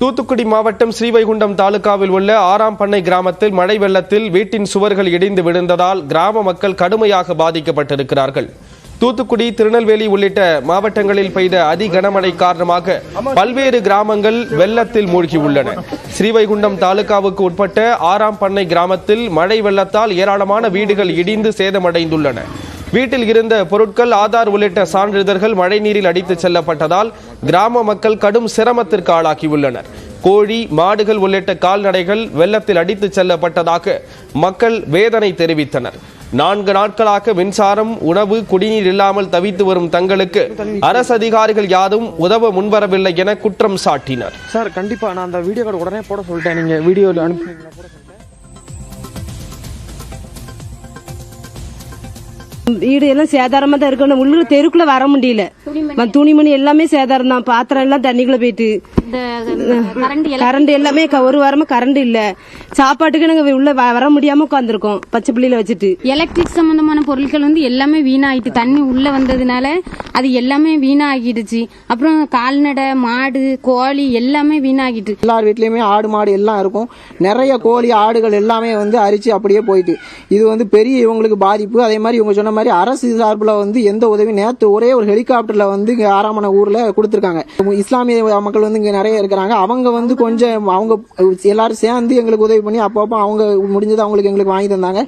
தூத்துக்குடி மாவட்டம் ஸ்ரீவைகுண்டம் தாலுகாவில் உள்ள ஆறாம் பண்ணை கிராமத்தில் மழை வெள்ளத்தில் வீட்டின் சுவர்கள் இடிந்து விழுந்ததால் கிராம மக்கள் கடுமையாக பாதிக்கப்பட்டிருக்கிறார்கள். தூத்துக்குடி திருநெல்வேலி உள்ளிட்ட மாவட்டங்களில் பெய்த அதி கனமழை காரணமாக பல்வேறு கிராமங்கள் வெள்ளத்தில் மூழ்கியுள்ளன. ஸ்ரீவைகுண்டம் தாலுகாவுக்கு உட்பட்ட ஆறாம் பண்ணை கிராமத்தில் மழை வெள்ளத்தால் ஏராளமான வீடுகள் இடிந்து சேதமடைந்துள்ளன. வீட்டில் இருந்த பொருட்கள் ஆதார் உள்ளிட்ட சான்றிதழ்கள் மழைநீரில் அடித்துச் செல்லப்பட்டதால் கிராம மக்கள் கடும் சிரமத்திற்கு ஆளாகியுள்ளனர். கோழி மாடுகள் உள்ளிட்ட கால்நடைகள் வெள்ளத்தில் அடித்துச் செல்லப்பட்டதாக மக்கள் வேதனை தெரிவித்தனர். நான்கு நாட்களாக மின்சாரம் உணவு குடிநீர் இல்லாமல் தவித்து வரும் தங்களுக்கு அரசு அதிகாரிகள் யாரும் உதவ முன்வரவில்லை என குற்றம் சாட்டினர். சார் கண்டிப்பா நான் அந்த வீடியோ உடனே போட சொல்லிட்டேன். நீங்க வீடியோவில் அனுப்பி வீடு எல்லாம் சேதாரமா தான் இருக்கணும். உள்ள தெருக்குள்ள வர முடியல. துணிமணி. எல்லாமே சேதாரம் தான் பாத்திரம் எல்லாம் தண்ணிக்குள்ள போயிட்டு கரண்ட் எல்லாம் கரண்ட் எல்லாமே க- ஒரு வாரமா கரண்ட் இல்ல. சாப்பாட்டுக்கு நாங்க உள்ள வ- வர முடியாம உட்காந்துருக்கோம் பச்சை பிள்ளையில வச்சுட்டு. எலக்ட்ரிக் சம்பந்தமான பொருட்கள் வந்து எல்லாமே வீணாயிட்டு தண்ணி உள்ள வந்ததுனால அது எல்லாமே வீணாகிடுச்சு. அப்புறம் கால்நடை மாடு கோழி எல்லாமே வீணாகிட்டு. எல்லார் வீட்லேயுமே ஆடு மாடு எல்லாம் இருக்கும். நிறைய கோழி ஆடுகள் எல்லாமே வந்து அரிச்சு அப்படியே போயிட்டு. இது வந்து பெரிய இவங்களுக்கு பாதிப்பு. அதே மாதிரி இவங்க சொன்ன மாதிரி அரசு சார்பில் வந்து எந்த உதவி நேற்று ஒரே ஒரு ஹெலிகாப்டர்ல வந்து இங்கே ஆறாமண ஊர்ல கொடுத்துருக்காங்க. இஸ்லாமிய மக்கள் வந்து இங்கே நிறைய இருக்கிறாங்க. அவங்க வந்து கொஞ்சம் அவங்க எல்லாரும் சேர்ந்து எங்களுக்கு உதவி பண்ணி அப்பப்போ அவங்க முடிஞ்சது அவங்களுக்கு எங்களுக்கு வாங்கி தந்தாங்க.